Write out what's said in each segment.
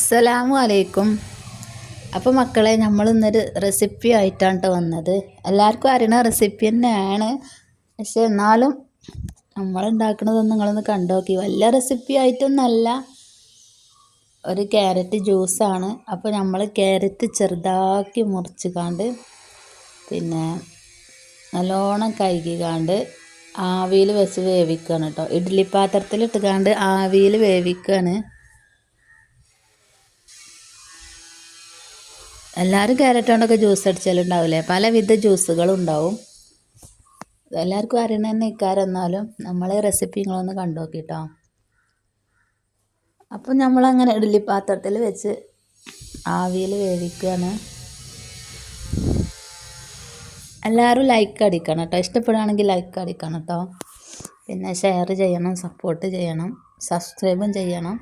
അസ്സലാമു അലൈക്കും അപ്പോൾ മക്കളെ നമ്മൾ ഇന്നൊരു റെസിപ്പി ആയിട്ടാണ് ട്ടോ വന്നത്. എല്ലാവർക്കും അറിയണ റെസിപ്പി തന്നെയാണ്. പക്ഷെ എന്നാലും നമ്മൾ ഉണ്ടാക്കുന്നതൊന്നും നിങ്ങളൊന്ന് കണ്ടോക്കി. വലിയ റെസിപ്പി ആയിട്ടൊന്നല്ല. ഒരു ക്യാരറ്റ് ജ്യൂസാണ് അപ്പോൾ നമ്മൾ ക്യാരറ്റ് ചെറുതാക്കി മുറിച്ച് കണ്ട് പിന്നെ നല്ലോണം കഴുകിക്കാണ്ട് ആവിയിൽ വെച്ച് വേവിക്കുകയാണ് കേട്ടോ ഇഡ്ഡലി പാത്രത്തിലിട്ട് കണ്ട് ആവിയിൽ വേവിക്കുകയാണ് എല്ലാവരും ക്യാരറ്റ് കൊണ്ടൊക്കെ ജ്യൂസ് അടിച്ചാലുണ്ടാവില്ലേ പലവിധ ജ്യൂസുകളും ഉണ്ടാവും എല്ലാവർക്കും അറിയണ തന്നെ ഇക്കാരം എന്നാലും നമ്മളെ റെസിപ്പി നിങ്ങളൊന്ന് കണ്ടു നോക്കിട്ടോ അപ്പം നമ്മളങ്ങനെ ഇഡ്ഡലി പാത്രത്തിൽ വെച്ച് ആവിയിൽ വേവിക്കുകയാണ് എല്ലാവരും ലൈക്ക് അടിക്കണം കേട്ടോ ഇഷ്ടപ്പെടുകയാണെങ്കിൽ ലൈക്ക് അടിക്കണം കേട്ടോ പിന്നെ ഷെയർ ചെയ്യണം സപ്പോർട്ട് ചെയ്യണം സബ്സ്ക്രൈബും ചെയ്യണം.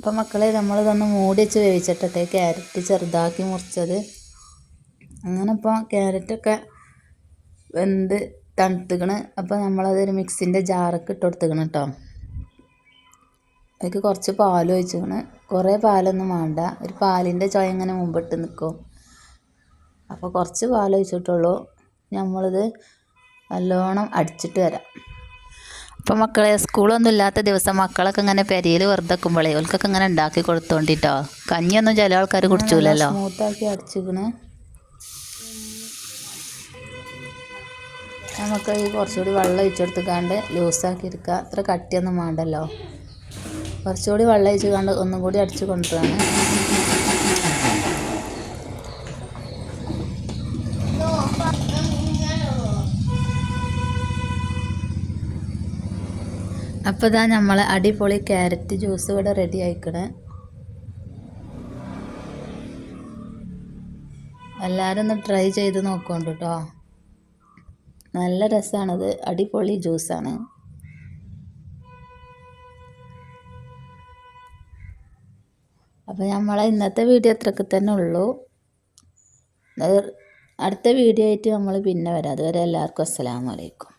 അപ്പം മക്കളെ നമ്മൾ നമ്മളിതൊന്ന് മൂടി വെച്ച് വേവിച്ചിട്ടെ ക്യാരറ്റ് ചെറുതാക്കി മുറിച്ചത്. അങ്ങനെ ഇപ്പോൾ ക്യാരറ്റൊക്കെ വെന്ത് തണുത്തുക്കണ്. അപ്പോൾ നമ്മളതൊരു മിക്സിന്റെ ജാറൊക്കെ ഇട്ട് കൊടുത്തുക്കണം കേട്ടോ അതിലേക്ക് കുറച്ച് പാൽ ഒഴിച്ചിക്കണ്. കുറേ പാലൊന്നും വേണ്ട. ഒരു പാലിന്റെ ചോയ ഇങ്ങനെ മുമ്പിട്ട് നിൽക്കും അപ്പോൾ കുറച്ച് പാൽ ഒഴിച്ചിട്ടുള്ളൂ. നമ്മളിത് നല്ലോണം അടിച്ചിട്ട് വരാം. അപ്പോൾ മക്കളെ സ്കൂളൊന്നും ഇല്ലാത്ത ദിവസം മക്കളൊക്കെ ഇങ്ങനെ പെരയിൽ വെറുതെ വെക്കുമ്പോഴേ ഓൽക്കൊക്കെ ഇങ്ങനെ ഉണ്ടാക്കി കൊടുത്തോണ്ടിട്ടോ. കഞ്ഞിയൊന്നും ചില ആൾക്കാർ കുടിച്ചൂലല്ലോ. സ്മൂത്താക്കി അടിച്ചിക്കണ്. നമുക്ക് ഈ കുറച്ചുകൂടി വെള്ളം ഒഴിച്ചെടുത്തുക്കാണ്ട് ലൂസാക്കി എടുക്കുക അത്ര കട്ടിയൊന്നും വേണ്ടല്ലോ കുറച്ചുകൂടി വെള്ളം ഒഴിച്ചുകൊണ്ട് ഒന്നും കൂടി അടിച്ച് കൊണ്ടുവരാണ് അപ്പോൾ ഇതാ നമ്മൾ അടിപൊളി ക്യാരറ്റ് ജ്യൂസ് ഇവിടെ റെഡി ആയിക്കണേ. എല്ലാവരും ഒന്ന് ട്രൈ ചെയ്ത് നോക്കുന്നുണ്ട് കേട്ടോ നല്ല രസമാണത് അടിപൊളി ജ്യൂസാണ്. അപ്പോൾ നമ്മളെ ഇന്നത്തെ വീഡിയോ അത്രയ്ക്ക് തന്നെ ഉള്ളൂ. അടുത്ത വീഡിയോ ആയിട്ട് നമ്മൾ പിന്നെ വരാം. അതുവരെ എല്ലാവർക്കും അസ്സലാമലൈക്കും